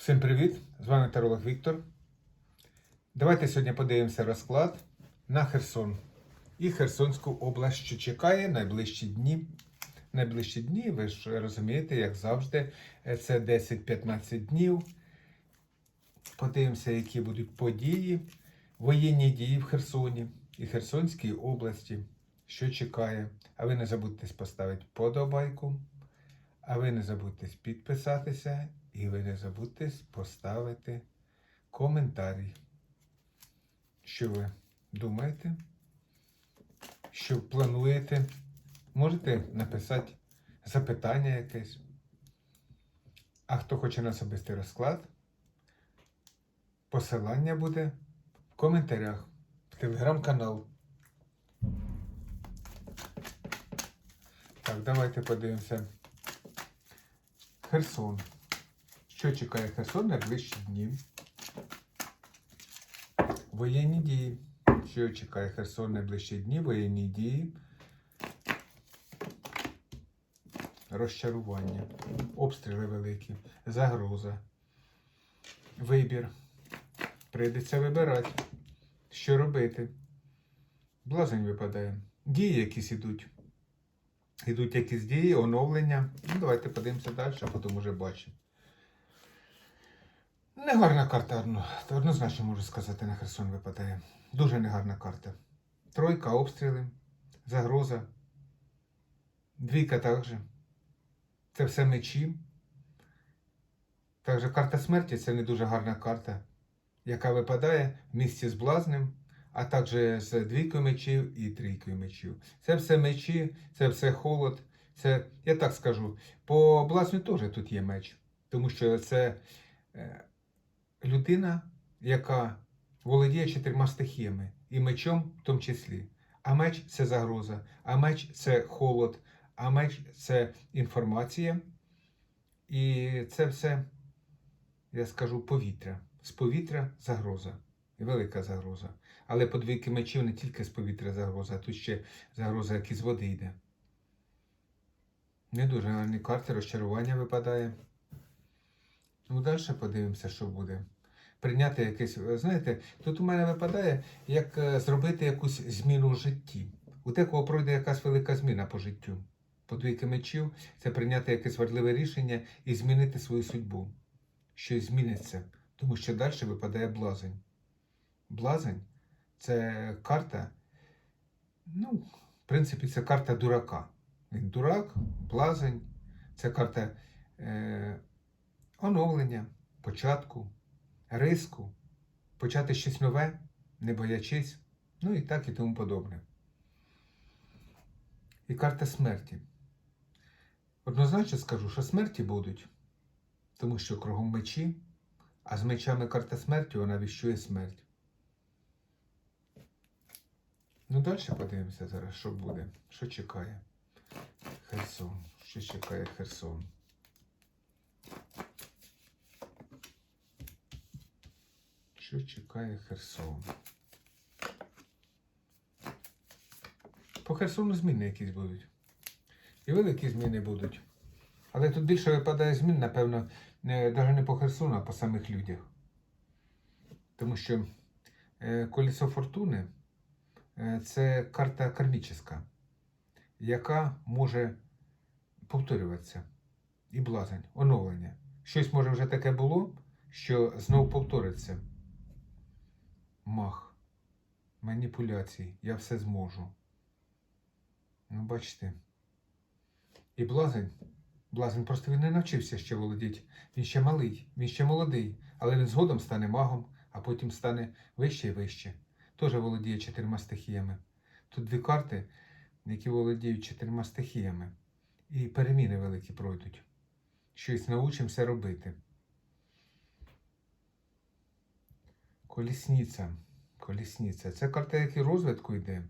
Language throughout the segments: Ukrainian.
Всім привіт! З вами Таролог Віктор. Давайте сьогодні подивимося розклад на Херсон і Херсонську область, що чекає найближчі дні. Найближчі дні, ви ж розумієте, як завжди, це 10-15 днів. Подивимося, які будуть події, воєнні дії в Херсоні і Херсонській області, що чекає. А ви не забудьте поставити подобайку. А ви не забудьте підписатися і ви не забудьте поставити коментарі. Що ви думаєте? Що плануєте? Можете написати запитання якесь. А хто хоче на особистий розклад, посилання буде в коментарях, в телеграм-канал. Так, давайте подивимося. Херсон. Що чекає Херсон найближчі дні? Воєнні дії. Що чекає Херсон найближчі дні? Воєнні дії. Розчарування. Обстріли великі. Загроза. Вибір. Прийдеться вибирати. Що робити? Блазень випадає. Дії якісь ідуть. Ідуть якісь дії, оновлення. Ну, давайте подивимося далі, а потім вже бачимо. Негарна карта, одно- однозначно можу сказати, на Херсон випадає. Дуже негарна карта. Тройка, обстріли, загроза. Двійка також. Це все мечі. Також карта смерті це не дуже гарна карта, яка випадає в місці з блазнем, а також з двійкою мечів і трійкою мечів. Це все мечі, це все холод. Це, я так скажу, по блазню теж тут є меч, тому що це е, людина, яка володіє чотирма стихіями, і мечом в тому числі. А меч це загроза, а меч це холод, а меч це інформація. І це все, я скажу, повітря. З повітря загроза. Велика загроза. Але по двійки мечів не тільки з повітря загроза, а тут ще загроза, як із води йде. Не дуже гарні карти, розчарування випадає. Ну, далі подивимося, що буде. Прийняти якесь. Знаєте, тут у мене випадає, як е, зробити якусь зміну в житті. У декого пройде якась велика зміна по життю. По двійки мечів це прийняти якесь важливе рішення і змінити свою судьбу. Щось зміниться, тому що далі випадає блазень. Блазень це карта, ну, в принципі, це карта дурака. Дурак, блазень, це карта е, оновлення, початку, риску, почати щось нове, не боячись, ну і так і тому подобне. І карта смерті. Однозначно скажу, що смерті будуть, тому що кругом мечі, а з мечами карта смерті вона віщує смерть. Ну, далі подивимося зараз, що буде, що чекає Херсон. Що чекає Херсон. Що чекає Херсон? По Херсону зміни якісь будуть. І великі зміни будуть. Але тут більше випадає змін, напевно, навіть не по Херсону, а по самих людях. Тому що е, колесо фортуни е, це карта кармічна, яка може повторюватися. І блазень, оновлення. Щось може вже таке було, що знову повториться. Мах, маніпуляції, я все зможу. Ну, бачите. І блазень. Блазень просто він не навчився ще володіти. Він ще малий, він ще молодий, але він згодом стане магом, а потім стане вище і вище. Теж володіє чотирма стихіями. Тут дві карти, які володіють чотирма стихіями. І переміни великі пройдуть. Щось научимося робити. Колісниця. Колісниця. Це карта, як і розвитку йде,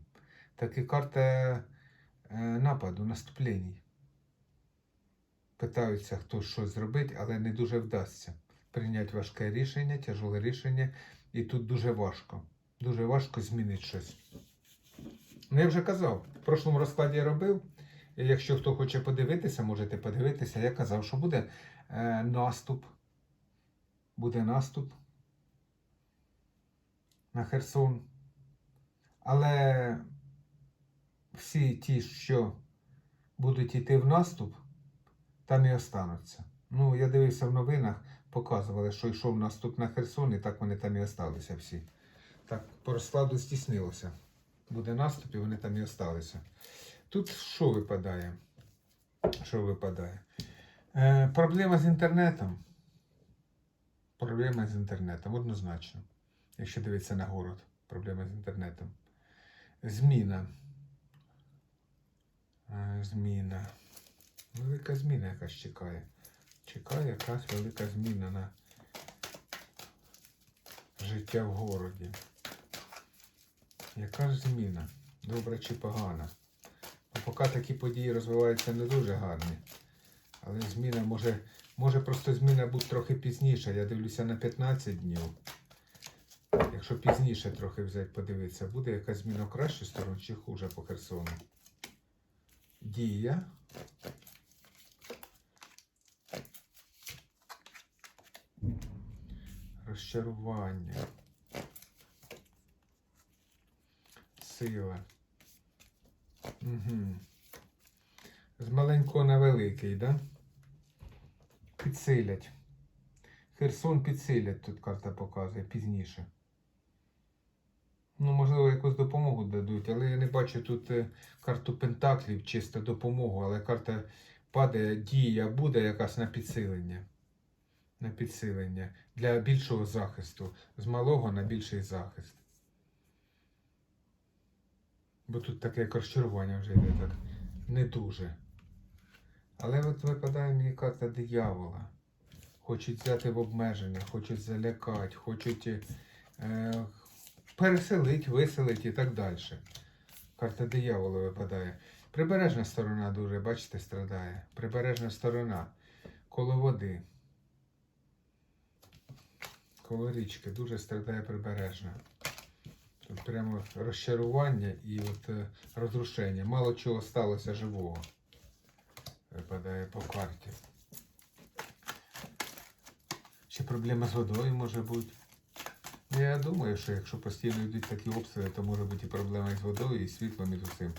так і карта е, нападу, наступлень. Питаються, хто щось зробить, але не дуже вдасться. Прийняти важке рішення, тяжеле рішення, і тут дуже важко. Дуже важко змінити щось. Ну, я вже казав, в прошлому розкладі я робив. Якщо хто хоче подивитися, можете подивитися. Я казав, що буде е, наступ буде наступ на Херсон. Але всі ті, що будуть йти в наступ, там і остануться. Ну, я дивився в новинах, показували, що йшов наступ на Херсон, і так вони там і осталися всі. Так, по розкладу стіснилося. Буде наступ, і вони там і осталися. Тут що випадає? Що випадає? Е, проблема з інтернетом. Проблема з інтернетом, однозначно. Якщо дивитися на город, проблема з інтернетом. Зміна. Е, Зміна. Велика зміна якась чекає. Чекає якась велика зміна на життя в городі. Яка ж зміна? Добра чи погана? Ну, поки такі події розвиваються не дуже гарні. Але зміна може, може просто зміна бути трохи пізніше. Я дивлюся на 15 днів. Якщо пізніше трохи взяти, подивитися, буде якась зміна в кращу сторону чи хуже по Херсону. Дія. Розчарування. Сила. Угу. З маленького на великий, да? Підсилять. Херсон підсилять, тут карта показує пізніше. Якусь допомогу дадуть, але я не бачу тут е, карту Пентаклів, чисто допомогу, але карта падає, дія буде якась на підсилення. На підсилення. Для більшого захисту. З малого на більший захист. Бо тут таке розчарування вже йде так. Не дуже. Але от випадає мені карта диявола. Хочуть взяти в обмеження, хочуть залякати, хочуть е, переселити, виселити і так далі. Карта диявола випадає. Прибережна сторона дуже, бачите, страдає. Прибережна сторона. Коло води. Коло річки дуже страдає прибережна. Тут прямо розчарування і от е, розрушення. Мало чого сталося живого. Випадає по карті. Ще проблема з водою може бути. Я думаю, що якщо постійно йдуть такі обстріли, то може бути і проблема і з водою, і світлом, і з усім.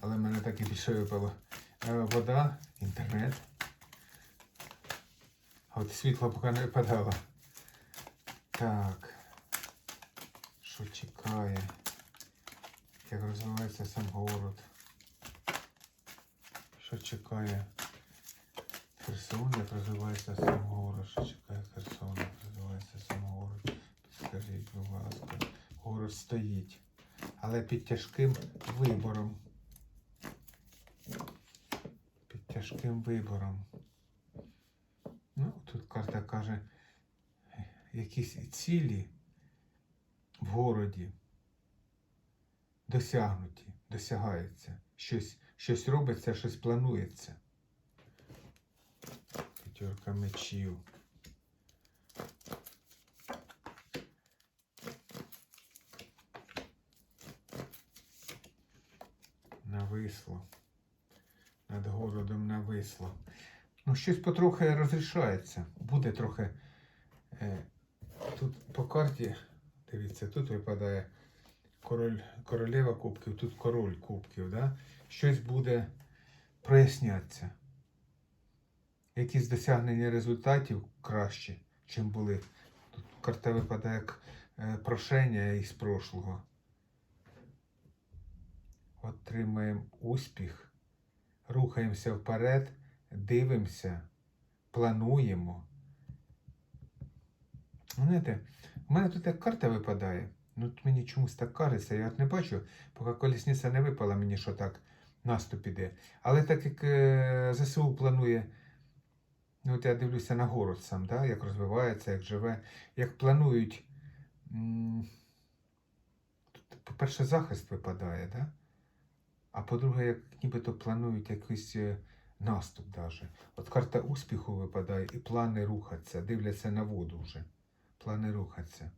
Але в мене так і більше випало. Е, Вода, інтернет. А от світло поки не випадало. Так. Що чекає? Як розвивається сам город? Що чекає? Херсон, як розвивається сам город? Що чекає Херсон, як розвивається сам город? Підскажіть, будь ласка. Город стоїть. Але під тяжким вибором. Під тяжким вибором. Ну, тут карта каже, якісь цілі в городі досягнуті, досягаються. Щось, щось робиться, щось планується. П'ятерка мечів. Нависло. Над городом нависло. Ну, щось потрохи розрішається. Буде трохи. Е, тут по карті, дивіться, тут випадає король, королева кубків, тут король кубків. Да? Щось буде прояснятися. Якісь досягнення результатів краще, чим були. Тут карта випадає як е, прошення із прошлого. Отримаємо успіх, рухаємося вперед, дивимося, плануємо. Знаєте, у мене тут як карта випадає. Ну, от мені чомусь так кажеться, я от не бачу, поки колісниця не випала, мені що так наступ іде. Але так як е, ЗСУ планує, ну от я дивлюся на город сам, да, як розвивається, як живе, як планують. Тут, по-перше, захист випадає, да? а по-друге, як нібито планують якийсь е, наступ. даже. От карта успіху випадає і плани рухаться, дивляться на воду вже. Плани рухаться.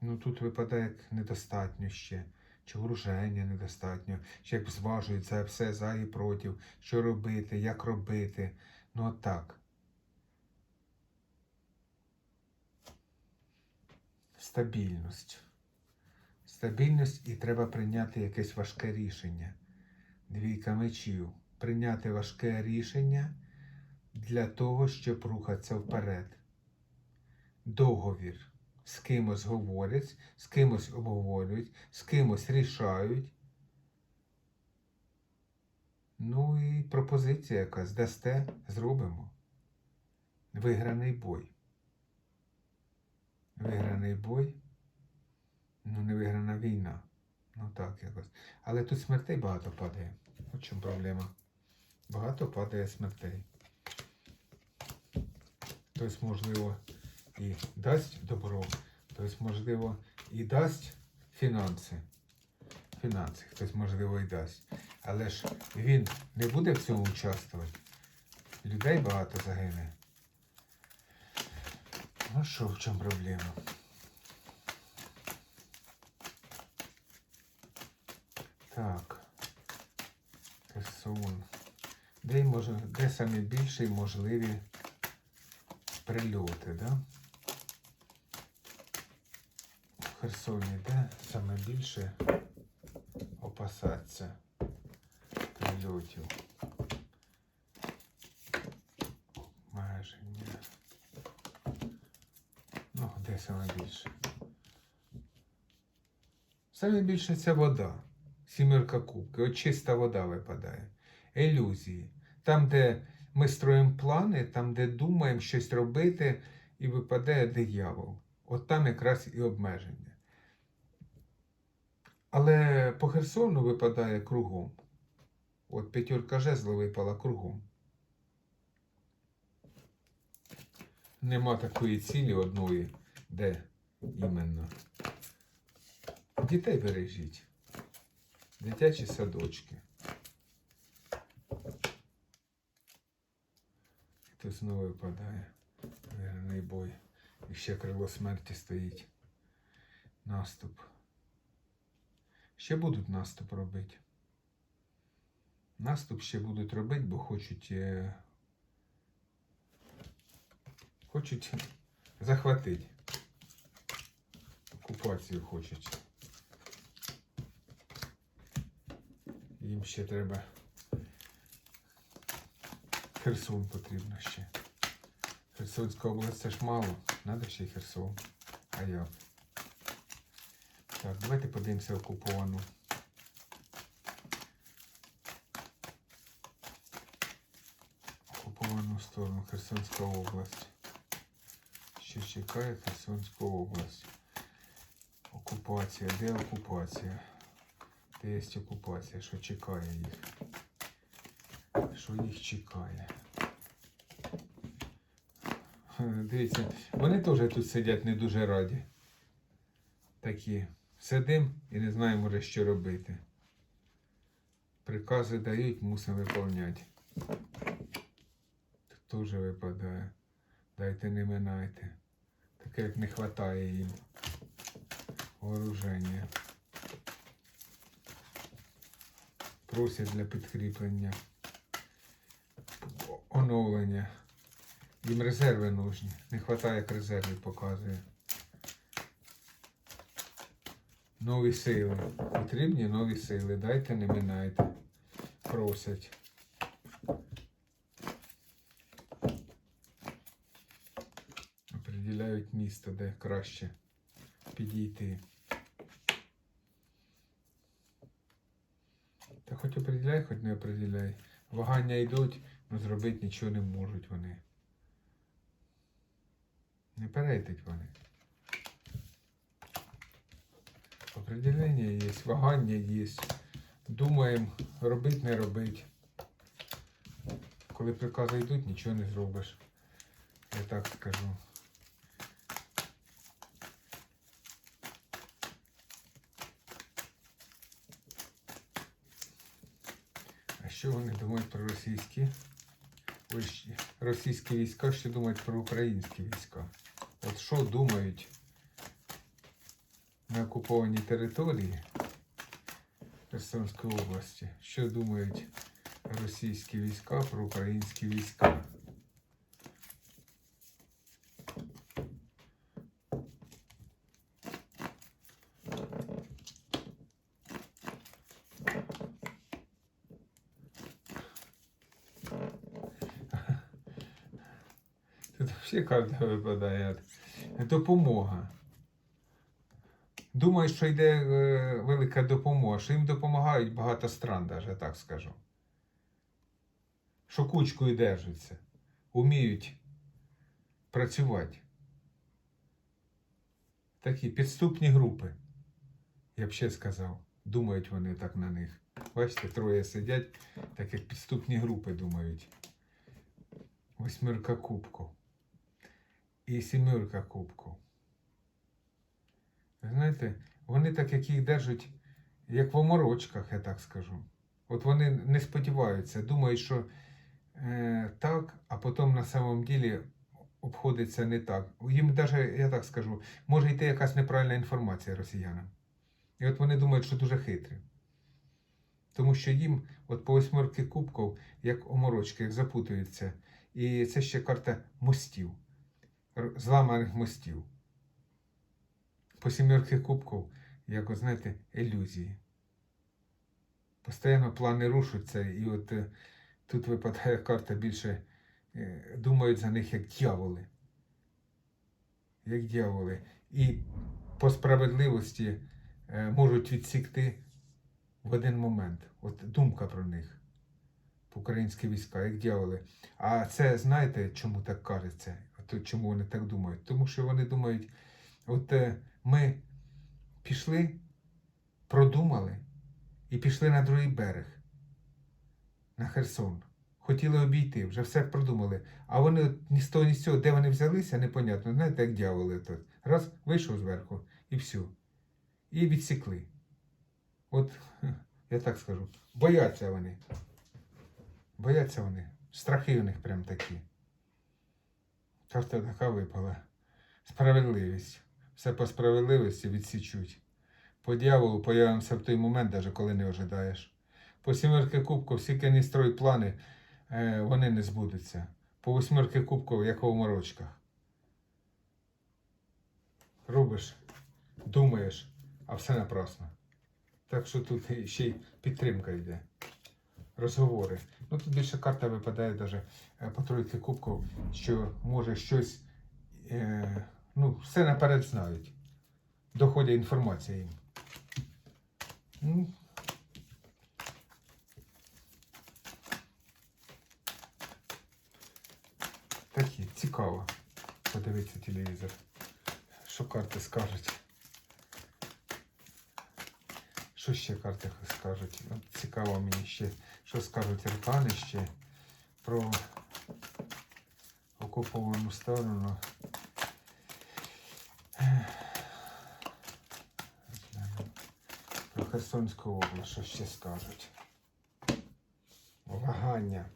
Ну тут випадає як недостатньо ще, чи вороження недостатньо, чи як зважується все за і проти, що робити, як робити. Ну от так. Стабільність. Стабільність і треба прийняти якесь важке рішення. Двійка мечів. Прийняти важке рішення для того, щоб рухатися вперед. Договір. З кимось говорять, з кимось обговорюють, з кимось рішають. Ну і пропозиція якась дасте, зробимо. Виграний бой. Виграний бой. Ну, не виграна війна. Ну так якось. Але тут смертей багато падає. От чому проблема. Багато падає смертей. Хтось, можливо, і дасть добро, хтось, можливо, і дасть фінанси. Фінанси, хтось, можливо, і дасть. Але ж він не буде в цьому участвувати. Людей багато загине. Ну що, в чому проблема? Так. Херсон. Де, й може, де самі більші можливі прильоти, да? В Херсоні, де саме більше опасаться прильотів. Майже ні. Ну, де саме більше? Саме більше це вода. Сімерка кубки. От чиста вода випадає. Ілюзії. Там, де ми строїмо плани, там, де думаємо щось робити, і випадає диявол. От там якраз і обмеження. Але по Херсону випадає кругом. От п'ятірка жезла випала кругом. Нема такої цілі одної, де іменно. Дітей бережіть. Дитячі садочки. І тут знову випадає вірний бой. І ще крило смерті стоїть. Наступ. Ще будуть наступ робити. Наступ ще будуть робити, бо хочуть. е, Хочуть захватити. Окупацію хочуть. Їм ще треба. Херсон потрібно ще. Херсонська область це ж мало. Надо ще Херсон. А як? Так, давайте подивимося окуповану. Окуповану сторону Херсонська область. Що чекає Херсонську область? Окупація. Де окупація? Де є окупація? Що чекає їх? Що їх чекає? Дивіться, вони теж тут сидять не дуже раді. Такі. Сидим і не знаємо, може, що робити. Прикази дають, мусимо виконувати. Тут теж випадає. Дайте не минайте. Таке як не вистачає їм. Вооруження. Просять для підкріплення. Оновлення. Їм резерви нужні. Не вистачає, як резервів показує. Нові сили. Потрібні нові сили. Дайте, не минайте. Просять. Определяють місто, де краще підійти. Та хоч определяй, хоч не определяй. Вагання йдуть, але зробити нічого не можуть вони. Не перейтуть вони. Определення є, вагання є. Думаємо, робить, не робить. Коли прикази йдуть, нічого не зробиш. Я так скажу. А що вони думають про російські? Ой, російські війська, що думають про українські війська? От що думають на окупованій території Херсонської області? Що думають російські війська про українські війська? Тут взагалі карта випадає. Допомога. Думаю, що йде е, велика допомога, що їм допомагають багато стран, даже так скажу. Що кучкою держаться, уміють працювати. Такі підступні групи, я б ще сказав. Думають вони так на них. Бачите, троє сидять, так як підступні групи думають. Восьмерка кубків. І сімерка кубків. Знаєте, вони так як їх держать, як в оморочках, я так скажу. От вони не сподіваються, думають, що е, так, а потім на самом ділі обходиться не так. Їм навіть, я так скажу, може йти якась неправильна інформація росіянам. І от вони думають, що дуже хитрі. Тому що їм, от по восьмерки кубків, як оморочки, як запутуються. І це ще карта мостів, зламаних мостів. По сімерки кубків, як, от, знаєте, ілюзії. Постійно плани рушаться, і от е, тут випадає карта більше е, думають за них як дьяволи. Як дьяволи. І по справедливості е, можуть відсікти в один момент. От думка про них. Українські війська, як дьяволи. А це знаєте, чому так кажеться? От чому вони так думають? Тому що вони думають, от е, ми пішли, продумали і пішли на другий берег, на Херсон. Хотіли обійти, вже все продумали. А вони ні з того, ні з цього, де вони взялися, непонятно. Знаєте, як дьяволи тут. Раз, вийшов зверху і все. І відсікли. От, я так скажу, бояться вони. Бояться вони. Страхи у них прям такі. Карта така випала. Справедливість. Все по справедливості відсічуть. По дьяволу появимося в той момент, навіть коли не ожидаєш. По сімерки кубків всі кені строй плани, е, вони не збудуться. По восьмерки кубків, як у морочках. Робиш, думаєш, а все напрасно. Так що тут ще й підтримка йде. Розговори. Ну тут більше карта випадає навіть по тройки кубків, що може щось. Е, ну, все наперед знають. Доходить інформація їм. Ну, такі, цікаво подивитися телевізор. Що карти скажуть. Що ще карти скажуть? От цікаво мені ще, що скажуть аркани ще про окуповану сторону. Про Херсонську область, що ще скажуть. Вагання.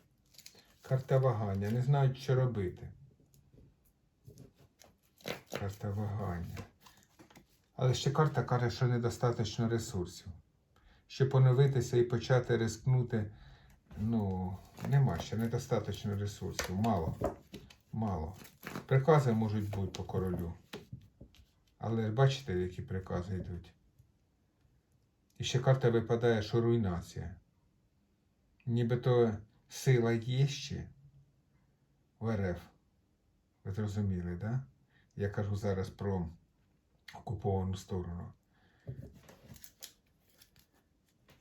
Карта вагання. Не знають, що робити. Карта вагання. Але ще карта каже, що недостатньо ресурсів. Щоб поновитися і почати рискнути, ну, нема ще недостатньо ресурсів. Мало. Мало. Прикази можуть бути по королю. Але бачите, які прикази йдуть. І ще карта випадає, що руйнація. Нібито сила є ще в РФ. Ви зрозуміли? Да? Я кажу зараз про окуповану сторону.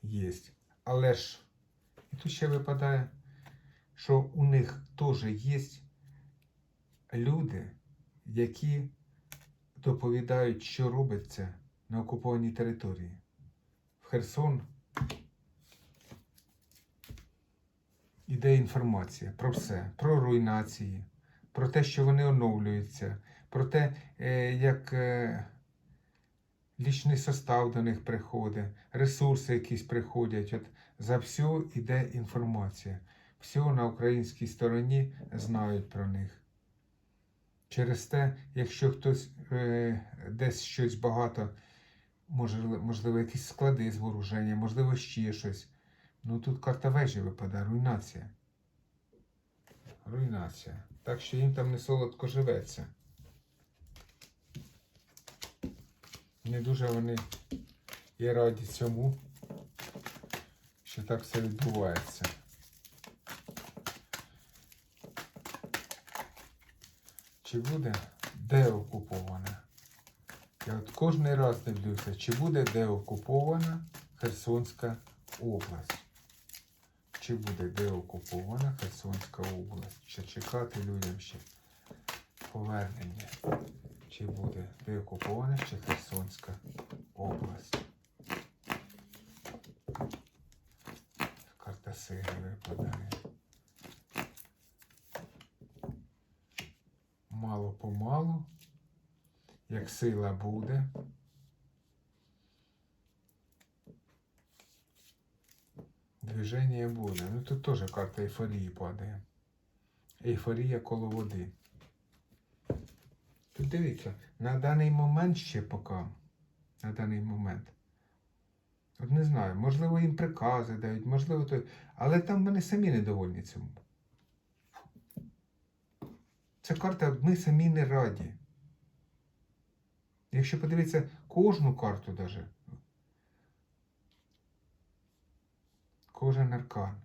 Єсть. Але ж і тут ще випадає, що у них теж є люди, які доповідають, що робиться на окупованій території. В Херсон іде інформація про все, про руйнації, про те, що вони оновлюються, про те, е, як е, лічний состав до них приходить, ресурси якісь приходять. От за все йде інформація. Все на українській стороні знають про них. Через те, якщо хтось е, десь щось багато, може, можливо, якісь склади з вооруження, можливо, ще щось. Ну тут карта вежі випадає, руйнація. Руйнація. Так що їм там не солодко живеться. Не дуже вони і раді цьому, що так все відбувається. Чи буде деокупована? Я от кожен раз дивлюся, чи буде деокупована Херсонська область. Чи буде деокупована Херсонська область? Чи чекати людям ще повернення? Чи буде деокупована ще Херсонська область? Карта сили випадає. Мало помалу, як сила буде. Движення буде. Ну тут теж карта ейфорії падає. Ейфорія коло води. Тут дивіться, на даний момент ще поки. На даний момент. От не знаю, можливо, їм прикази дають, можливо, то. Але там вони самі недовольні цьому. Ця карта ми самі не раді. Якщо подивитися кожну карту даже, кожен аркан,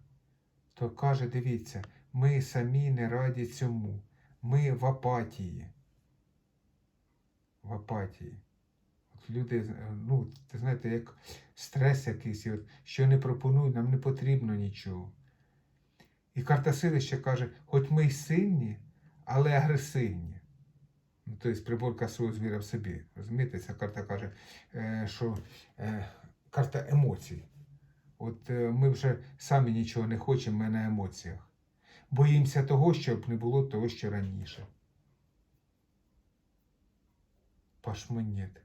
то каже, дивіться, ми самі не раді цьому. Ми в апатії. В апатії. От люди, е, ну, ти знаєте, як стрес якийсь, от, що не пропонують, нам не потрібно нічого. І карта сили ще каже, хоч ми й сильні, але агресивні. Ну, тобто приборка свого звіра в собі. Розумієте, ця карта каже, е, що е, карта емоцій. От ми вже самі нічого не хочемо, ми на емоціях. Боїмося того, щоб не було того, що раніше. Пашмонет.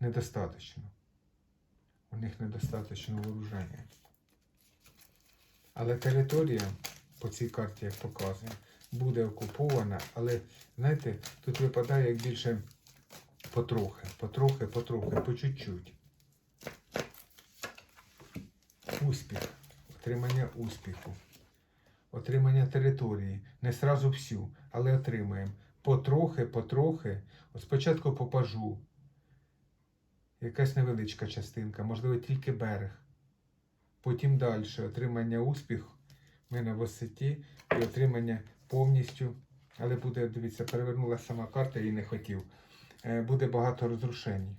Недостаточно. У них недостаточно вооруження. Але територія по цій карті, як показує, буде окупована, але, знаєте, тут випадає як більше потрохи, потрохи, потрохи, по чуть-чуть. Успіх, отримання успіху, отримання території. Не сразу всю, але отримаємо. Потрохи, потрохи. От спочатку по пажу. Якась невеличка частинка, можливо, тільки берег. Потім далі отримання успіху. Ми на висоті і отримання повністю. Але буде, дивіться, перевернула сама карта, її не хотів. Е, Буде багато розрушень.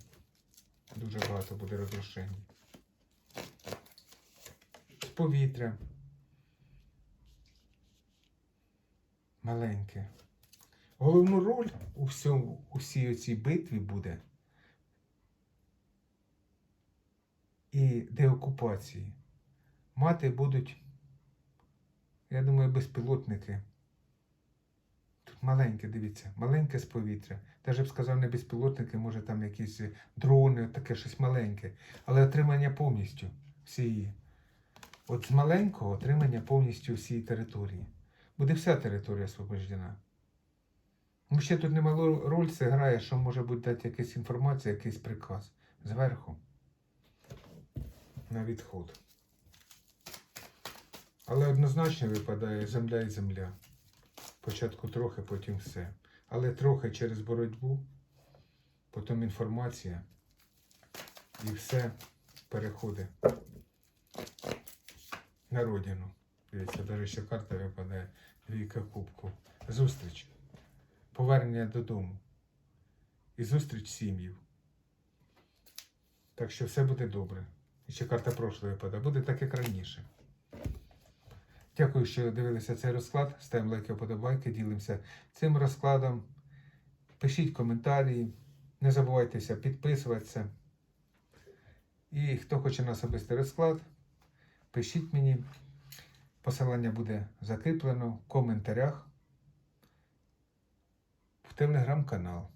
Дуже багато буде розрушень. З повітря. Маленьке. Головну роль у всьому, у всій цій битві буде і деокупації. Мати будуть, я думаю, безпілотники. Тут маленьке, дивіться, маленьке з повітря. Даже б сказав, не безпілотники, може там якісь дрони, таке щось маленьке. Але отримання повністю всієї. От з маленького отримання повністю всієї території. Буде вся територія освобождена. Ну, ще тут немалу роль це грає, що може бути дати якась інформація, якийсь приказ зверху на відход. Але однозначно випадає земля і земля. Спочатку трохи, потім все. Але трохи через боротьбу, потім інформація і все переходить на родину. Дивіться, навіть ще карта випадає двійка кубку. Зустріч. Повернення додому. І зустріч сім'їв. Так що все буде добре. І ще карта прошлої випадає. Буде так, як раніше. Дякую, що дивилися цей розклад. Ставимо лайки, вподобайки, ділимося цим розкладом. Пишіть коментарі. Не забувайтеся підписуватися. І хто хоче на особистий розклад, пишіть мені. Посилання буде закріплено в коментарях в телеграм-канал.